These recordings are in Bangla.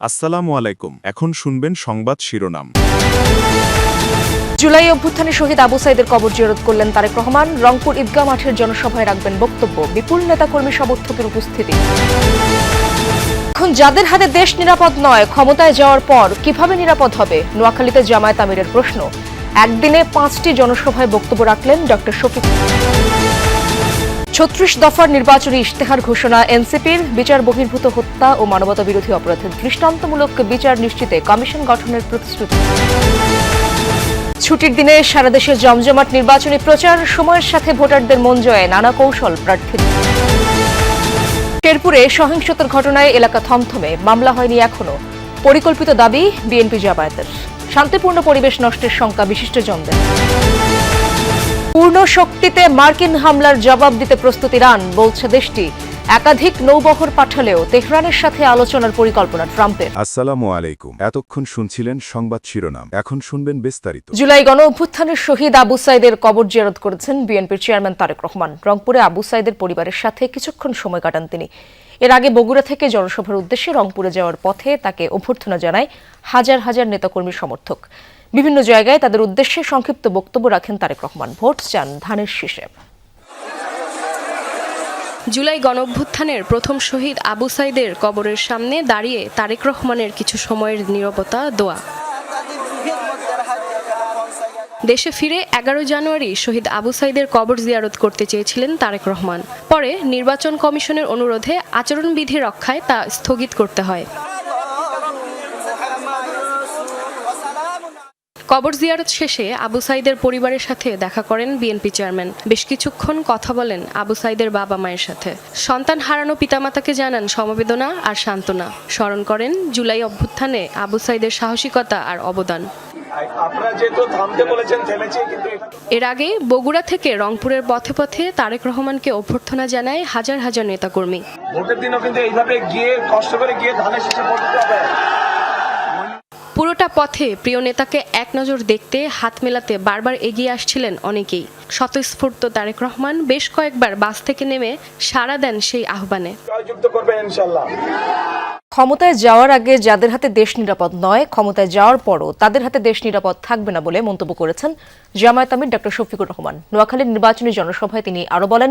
আসসালামু আলাইকুম। এখন শুনবেন সংবাদ শিরোনাম। জুলাই অভ্যুত্থানে শহীদ আবু সাইদের কবর জিয়ারত করলেন তারেক রহমান। রংপুর ঈদগাহ মাঠের জনসভায় রাখবেন বক্তব্য। বিপুল নেতাকর্মী সমর্থকের উপস্থিতি। এখন যাদের হাতে দেশ নিরাপদ নয়, ক্ষমতায় যাওয়ার পর কীভাবে নিরাপদ হবে? নোয়াখালীতে জামায়াত আমিরের প্রশ্ন। একদিনে পাঁচটি জনসভায় বক্তব্য রাখলেন ডক্টর শফিক। ছত্রিশ দফার নির্বাচনী ইশতেহার ঘোষণা এনসিপির। বিচার বহির্ভূত হত্যা ও মানবতা বিরোধী অপরাধের দৃষ্টান্তমূলক বিচার নিশ্চিতে কমিশন গঠনের প্রতিশ্রুতি। ছুটির দিনে সারা দেশে জমজমাট নির্বাচনী প্রচার, সময়ের সাথে ভোটারদের মন জয়ে নানা কৌশল প্রার্থী শেরপুরে সহিংসতার ঘটনায় এলাকা থমথমে, মামলা হয়নি এখনও। পরিকল্পিত দাবি বিএনপি জামায়াতের। শান্তিপূর্ণ পরিবেশ নষ্টের শঙ্কা বিশিষ্টজনদের। পূর্ণ শক্তিতে মার্কিন হামলার জবাব দিতে প্রস্তুত ইরান বলছে দেশটি। একাধিক নৌবহর পাঠালেও তেহরানের সাথে আলোচনার পরিকল্পনা ট্রাম্পের। আসসালামু আলাইকুম। এতক্ষণ শুনছিলেন সংবাদ শিরোনাম। এখন শুনবেন বিস্তারিত। জুলাই গণ অভ্যুত্থানের শহীদ আবু সাইদের কবর জিয়ারত করেছেন বিএনপির চেয়ারম্যান তারেক রহমান। রংপুরে আবু সাইদের পরিবারের সাথে কিছুক্ষণ সময় কাটান তিনি। এর আগে বগুড়া থেকে জনসভার উদ্দেশ্যে রংপুরে যাওয়ার পথে তাকে অভ্যর্থনা জানায় হাজার হাজার নেতাকর্মী সমর্থক। বিভিন্ন জায়গায় তাদের উদ্দেশ্যে সংক্ষিপ্ত বক্তব্য রাখেন তারেক রহমান। ভোট চান ধানের শীষে। জুলাই গণঅভ্যুত্থানের প্রথম শহীদ আবু সাইদের কবরের সামনে দাঁড়িয়ে তারেক রহমানের কিছু সময়ের নিরবতা দোয়া। দেশে ফিরে এগারো জানুয়ারি শহীদ আবু সাইদের কবর জিয়ারত করতে চেয়েছিলেন তারেক রহমান। পরে নির্বাচন কমিশনের অনুরোধে আচরণবিধি রক্ষায় তা স্থগিত করতে হয়। কবর জিয়ারত শেষে আবু সাইদের পরিবারের সাথে দেখা করেন বিএনপি চেয়ারম্যান। বেশ কিছুক্ষণ কথা বলেন আবু সাইদের বাবা মায়ের সাথে। সন্তান হারানো পিতামাতাকে জানান সমবেদনা আর সান্ত্বনা। স্মরণ করেন জুলাই অভ্যুত্থানে আবু সাইদের সাহসিকতা আর অবদান। আপনারা যেহেতু থামতে বলেছেন থেমেছি কিন্তু এটা- এর আগে বগুড়া থেকে রংপুরের পথে পথে তারেক রহমানকে অভ্যর্থনা জানায় হাজার হাজার নেতাকর্মী। ভোটের দিনও কিন্তু এইভাবে গিয়ে কষ্ট করে গিয়ে ধানের শেষে ভোট হবে। পুরোটা পথে প্রিয় নেতাকে এক নজর দেখতে হাত মেলাতে বারবার এগিয়ে আসছিলেন অনেকেই। স্বতঃস্ফূর্ত তারেক রহমান বেশ কয়েকবার বাস থেকে নেমে সাড়া দেন সেই আহ্বানে। জয়যুক্ত করবেন ইনশাল্লাহ ক্ষমতায় যাওয়ার আগে যাদের হাতে দেশ নিরাপদ নয় ক্ষমতায় যাওয়ার পরও তাদের হাতে দেশ নিরাপদ থাকবে না বলে মন্তব্য করেছেন জামায়াত আমির ডক্টর শফিকুর রহমান। নোয়াখালীর নির্বাচনী জনসভায় তিনি আরও বলেন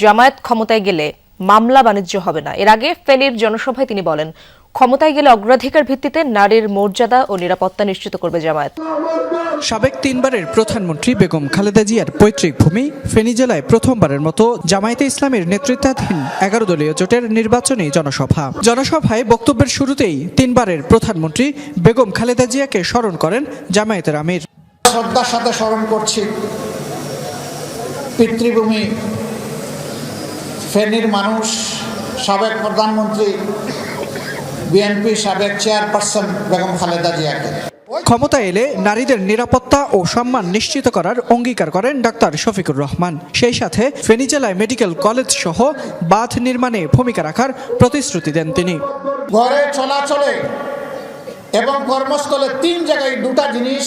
জামায়াত ক্ষমতায় গেলে মামলা বাণিজ্য হবে না। এর আগে ফেনীর জনসভায় তিনি বলেন ক্ষমতায় গেলে অগ্রাধিকার ভিত্তিতে নারীর মর্যাদা ও নিরাপত্তা নিশ্চিত করবে জামায়াত। সাবেক তিনবারের প্রধানমন্ত্রী বেগম খালেদা জিয়ার পৈতৃক ভূমি ফেনী জেলায় প্রথমবারের মতো জামায়াতে ইসলামের নেতৃত্বাধীন এগারো দলীয় জোটের নির্বাচনী জনসভা। জনসভায় বক্তব্যের শুরুতেই তিনবারের প্রধানমন্ত্রী বেগম খালেদা জিয়াকে স্মরণ করেন জামায়াতের আমির। শ্রদ্ধার সাথে স্মরণ করছি। পিতৃভূমি ফেনীর মানুষ সাবেক প্রধানমন্ত্রী বিএনপি সাবেক চেয়ারপারসন বেগম খালেদা জিয়াকে। ক্ষমতা এলে নারীদের নিরাপত্তা ও সম্মান নিশ্চিত করার অঙ্গীকার করেন ডাক্তার শফিকুর রহমান। সেই সাথে ফেনী জেলায় মেডিকেল কলেজ সহ বাঁধ নির্মাণে ভূমিকা রাখার প্রতিশ্রুতি দেন তিনি। ঘরে চলাচলে এবং কর্মস্থলে তিন জায়গায় দুটা জিনিস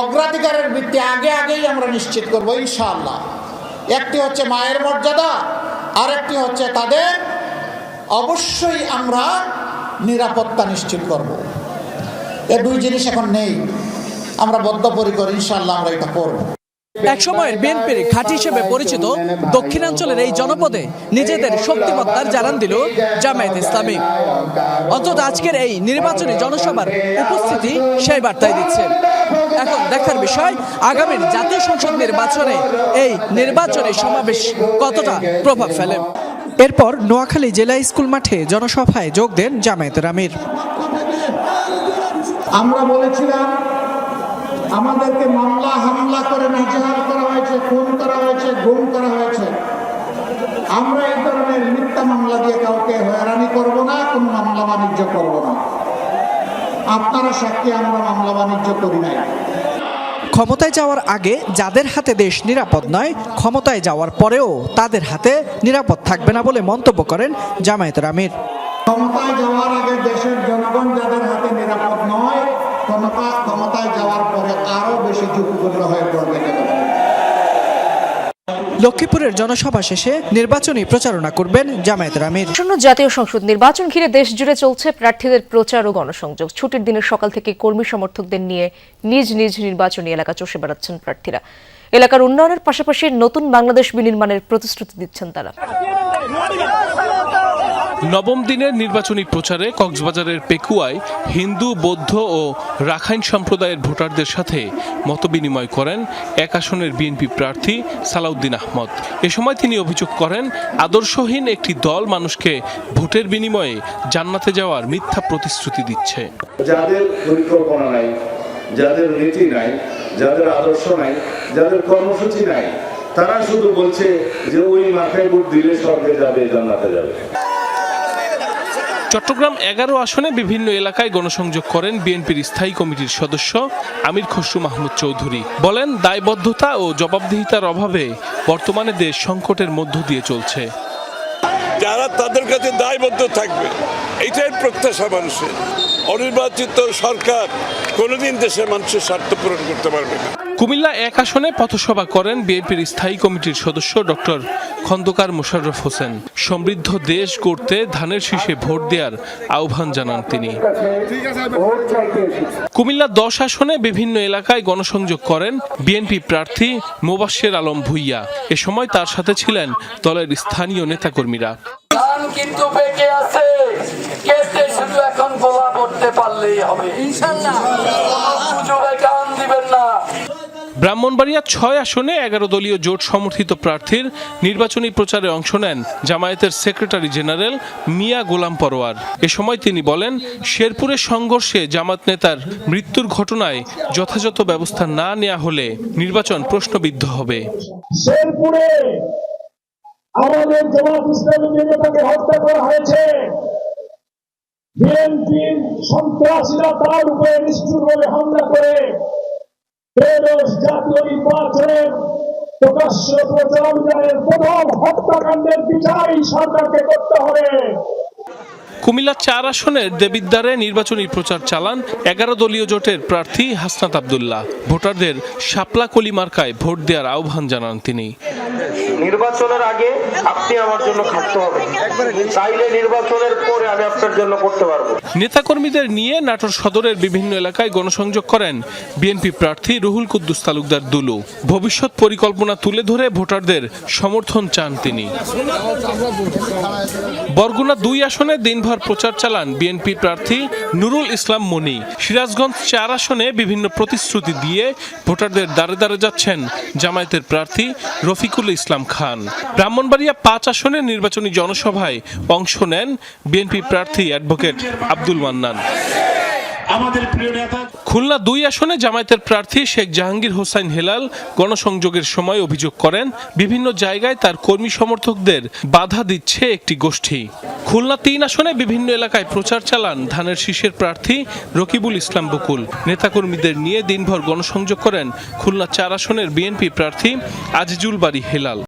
অগ্রাধিকারের ভিত্তি আগে আগেই আমরা নিশ্চিত করব ইনশাআল্লাহ। একটি হচ্ছে মায়ের মর্যাদা আরেকটি হচ্ছে তাদের অবশ্যই আমরা নিরাপত্তা নিশ্চিত করব। এ দুই জিনিস এখন নেই। আমরা বদ্ধপরিকর ইনশাআল্লাহ আমরা এটা করব। একসময়ের বিএনপির ঘাঁটি হিসেবে পরিচিত দক্ষিণাঞ্চলের এই জনপদে নিজেদের শক্তিমত্তার জানান দিল জামায়াত ইসলামী। অন্তত আজকের এই নির্বাচনী জনসভার উপস্থিতি সেই বার্তায় দিচ্ছে। এখন দেখার বিষয়, আগামীর জাতীয় সংসদ নির্বাচনে এই নির্বাচনী সমাবেশ কতটা প্রভাব ফেলে? এরপর নোয়াখালী জেলা স্কুল মাঠে জনসভায় যোগ দেন জামায়াতের আমির আমরা বলেছিলাম, আমাদেরকে মামলা, হামলা করে নাজেহাল করা হয়েছে, খুন করা হয়েছে, গুম করা হয়েছে। আমরা এই ধরনের মিথ্যা মামলা দিয়ে কাউকে হয়রানি করব না, কোনো মামলা বাণিজ্য করব না। আপনারা সাক্ষী, আমরা মামলা বাণিজ্য করি নাই। ক্ষমতায় যাওয়ার আগে যাদের হাতে দেশ নিরাপদ নয়, ক্ষমতায় যাওয়ার পরেও তাদের হাতে নিরাপদ থাকবে না বলে মন্তব্য করেন জামায়াতের আমির। ক্ষমতায় যাওয়ার আগে দেশের জনগণ যাদের হাতে নিরাপদ নয়, ক্ষমতা ক্ষমতায় যাওয়ার পরে আরও বেশি ঝুঁকিপূর্ণ হয়ে পড়বে লক্ষ্মীপুরের জনসভা শেষে নির্বাচনী প্রচারণা করবেন জামায়াতের আমির। জাতীয় সংসদ নির্বাচন ঘিরে দেশ জুড়ে চলছে প্রার্থীদের প্রচার ও গণসংযোগ। ছুটির দিনের সকাল থেকে কর্মী সমর্থকদের নিয়ে নিজ নিজ নির্বাচনী এলাকা চষে বেড়াচ্ছেন প্রার্থীরা। এলাকার উন্নয়নের পাশাপাশি নতুন বাংলাদেশ বিনির্মাণের প্রতিশ্রুতি দিচ্ছেন তারা। নবম দিনের নির্বাচনী প্রচারে কক্সবাজারের পেকুয়ায় হিন্দু, বৌদ্ধ ও রাখাইন সম্প্রদায়ের ভোটারদের সাথে মতবিনিময় করেন এক আসনের বিএনপি প্রার্থী সালাউদ্দিন আহমদ। এ সময় তিনি অভিযোগ করেন, আদর্শহীন একটি দল মানুষকে ভোটের বিনিময়ে জান্নাতে যাওয়ার মিথ্যা প্রতিশ্রুতি দিচ্ছে। যাদের পরিকল্পনা নাই, যাদের নীতি নাই, যাদের আদর্শ নাই, যাদের কর্মসূচি নাই, তারা শুধু বলছে যে ওই মাথায় ভোট দিলে স্বর্গে যাবে, জান্নাতে যাবে। চট্টগ্রাম এগারো আসনে বিভিন্ন এলাকায় গণসংযোগ করেন বিএনপির স্থায়ী কমিটির সদস্য আমির খসরু মাহমুদ চৌধুরী। বলেন, দায়বদ্ধতা ও জবাবদিহিতার অভাবে বর্তমানে দেশ সংকটের মধ্য দিয়ে চলছে। যারা তাদের কাছে দায়বদ্ধ থাকবে, এটাই প্রত্যাশা মানুষের। অনির্বাচিত সরকার কোনোদিন দেশের মানুষের স্বার্থ পূরণ করতে পারবে না। কুমিল্লা এক আসনে পথসভা করেন বিএনপির স্থায়ী কমিটির সদস্য ডক্টর খন্দকার মোশাররফ হোসেন। সমৃদ্ধ দেশ গড়তে ধানের শীষে ভোট দেওয়ার আহ্বান জানান তিনি। কুমিল্লা দশ আসনে বিভিন্ন এলাকায় গণসংযোগ করেন বিএনপি প্রার্থী মোবাশ্বের আলম ভুইয়া। এ সময় তার সাথে ছিলেন দলের স্থানীয় নেতাকর্মীরা। কিন্তু বেঁকে আছে। শুধু এখন গোলা করতে পারলেই হবে। না ব্রাহ্মণবাড়িয়া ছয় আসনে এগারো দলীয় জোট সমর্থিত প্রার্থীর নির্বাচনী প্রচারে অংশ নেন জামায়াতের সেক্রেটারি জেনারেল মিয়া গোলাম পরোয়ার। এ সময় তিনি বলেন, শেরপুরের সংঘর্ষে জামাত নেতার মৃত্যুর ঘটনায় যথাযথ ব্যবস্থা না নেওয়া হলে নির্বাচন প্রশ্নবিদ্ধ হবে। আমাদের ইসলামী নেতাকে হত্যা করা হয়েছে, বিএনপির সন্ত্রাসীরা তার উপরে হামলা করে জাতীয় প্রকাশ্য প্রচারণের হত্যাকাণ্ডের সরকারকে করতে হবে। কুমিল্লা চার আসনের দেবিদ্বারে নির্বাচনী প্রচার চালান এগারো দলীয় জোটের প্রার্থী হাসনাত আবদুল্লাহ। ভোটারদের শাপলা কলি মার্কায় ভোট দেওয়ার আহ্বান জানান তিনি। নির্বাচনের আগে আপনি আমার জন্য খাটতে হবে। চাইলে নির্বাচনের পরে আমি আপনার জন্য করতে পারব। নেতাকর্মীদের নিয়ে নাটোর সদরের বিভিন্ন এলাকায় গণসংযোগ করেন বিএনপি প্রার্থী রুহুল কুদ্দুস তালুকদার দুলু। ভবিষ্যৎ পরিকল্পনা তুলে ধরে ভোটারদের সমর্থন চান তিনি। বরগুনা দুই আসনে দিনভর প্রচার চালান বিএনপি প্রার্থী নুরুল ইসলাম মনি। সিরাজগঞ্জ চার আসনে বিভিন্ন প্রতিশ্রুতি দিয়ে ভোটারদের দ্বারে দ্বারে যাচ্ছেন জামায়াতের প্রার্থী রফিকুল ইসলাম। খান। ব্রাহ্মণবাড়িয়া পাঁচ আসনে নির্বাচনী জনসভায় অংশ নেন বিএনপি প্রার্থী অ্যাডভোকেট আব্দুল মান্নান। আমাদের প্রিয় নেতা খুলনা দুই আসনে জামায়াতের প্রার্থী শেখ জাহাঙ্গীর হোসাইন হেলাল গণসংযোগের সময় অভিযোগ করেন বিভিন্ন জায়গায় তার কর্মী সমর্থকদের বাধা দিচ্ছে একটি গোষ্ঠী। খুলনা তিন আসনে বিভিন্ন এলাকায় প্রচার চালান ধানের শীষের প্রার্থী রকিবুল ইসলাম বকুল। নেতাকর্মীদের নিয়ে দিনভর গণসংযোগ করেন খুলনা চার আসনের বিএনপি প্রার্থী আজিজুল বাড়ি হেলাল।